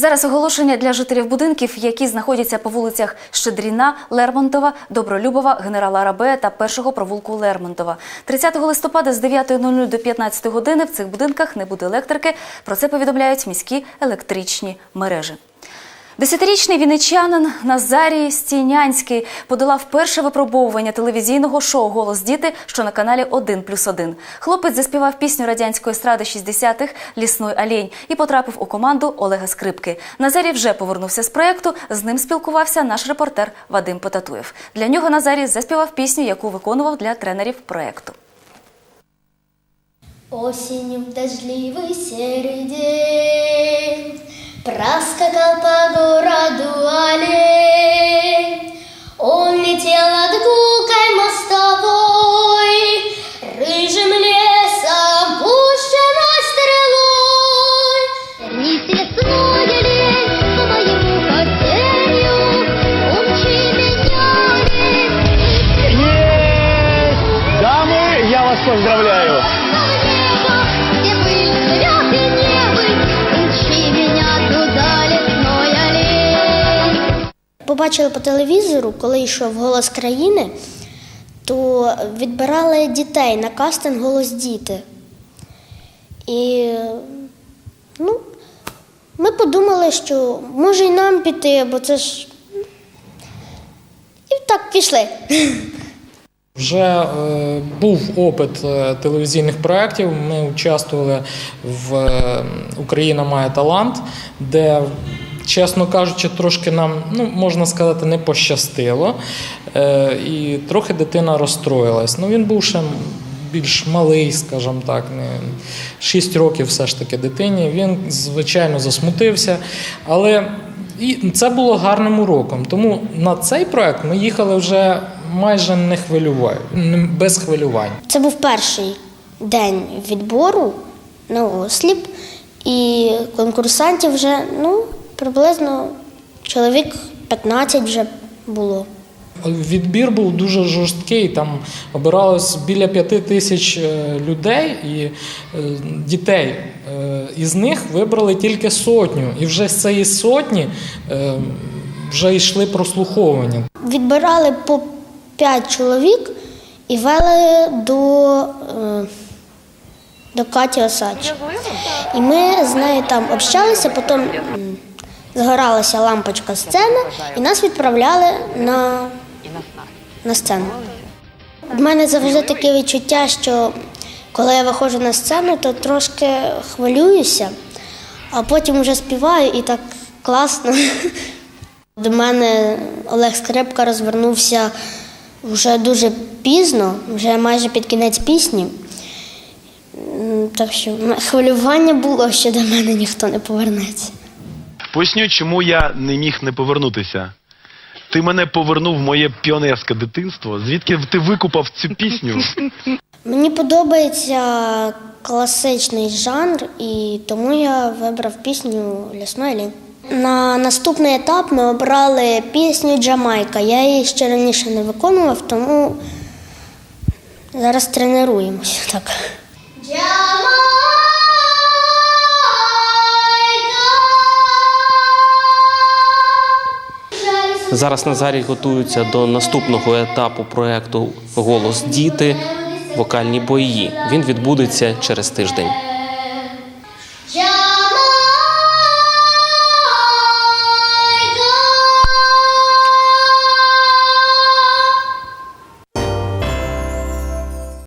Зараз оголошення для жителів будинків, які знаходяться по вулицях Щедріна, Лермонтова, Добролюбова, генерала Рабе та першого провулку Лермонтова. 30 листопада з 9.00 до 15 години в цих будинках не буде електрики. Про це повідомляють міські електричні мережі. Десятирічний вінничанин Назарій Стінянський подолав перше випробовування телевізійного шоу Голос діти, що на каналі 1 плюс 1. Хлопець заспівав пісню радянської естради 60-х Лісной олень і потрапив у команду Олега Скрипки. Назарій вже повернувся з проєкту. З ним спілкувався наш репортер Вадим Потатуєв. Для нього Назарій заспівав пісню, яку виконував для тренерів проєкту. Осенью в дождливый серый день Проскакал по городу олень Он летел от гулкой мостовой Рыжим лесом пущенной стрелой Вернись, лесной олень, по моему хотению Умчи меня, Есть! Дамы, я вас поздравляю! Побачили по телевізору, коли йшов голос країни, то відбирали дітей на кастинг голос діти. І ну, ми подумали, що може і нам піти, бо це ж. І так пішли. Вже е, був опит е, телевізійних проєктів. Ми участвували в е, Україна має талант, де, чесно кажучи, трошки нам, ну, можна сказати, не пощастило. Е, і трохи дитина розстроїлась. Ну, він був ще більш малий, скажімо так, не 6 років все ж таки дитині. Він, звичайно, засмутився. Але і це було гарним уроком. Тому на цей проект ми їхали вже майже не хвилюваю, без хвилювань. Це був перший день відбору на осліп, і конкурсантів вже ну, приблизно чоловік 15 вже було. Відбір був дуже жорсткий. Там обиралось біля п'яти тисяч е, людей і е, дітей. Е, Із них вибрали тільки сотню. І вже з цієї сотні е, вже йшли прослуховування. Відбирали по 5 чоловік і вели до, е, до Каті Осадчі. І ми з нею там общалися, потім згоралася лампочка сцени, і нас відправляли на, на сцену. У мене завжди таке відчуття, що коли я виходжу на сцену, то трошки хвилююся, а потім вже співаю і так класно. До мене Олег Скрипка розвернувся вже дуже пізно, вже майже під кінець пісні. Так що хвилювання було, що до мене ніхто не повернеться. Поясню, чому я не міг не повернутися. Ти мене повернув в моє піонерське дитинство. Звідки ти викупав цю пісню? Мені подобається класичний жанр, і тому я вибрав пісню Лісної лін. На наступний етап ми обрали пісню Джамайка. Я її ще раніше не виконував, тому зараз тренуємося. Зараз Назарій готується до наступного етапу проекту Голос діти вокальні бої. Він відбудеться через тиждень.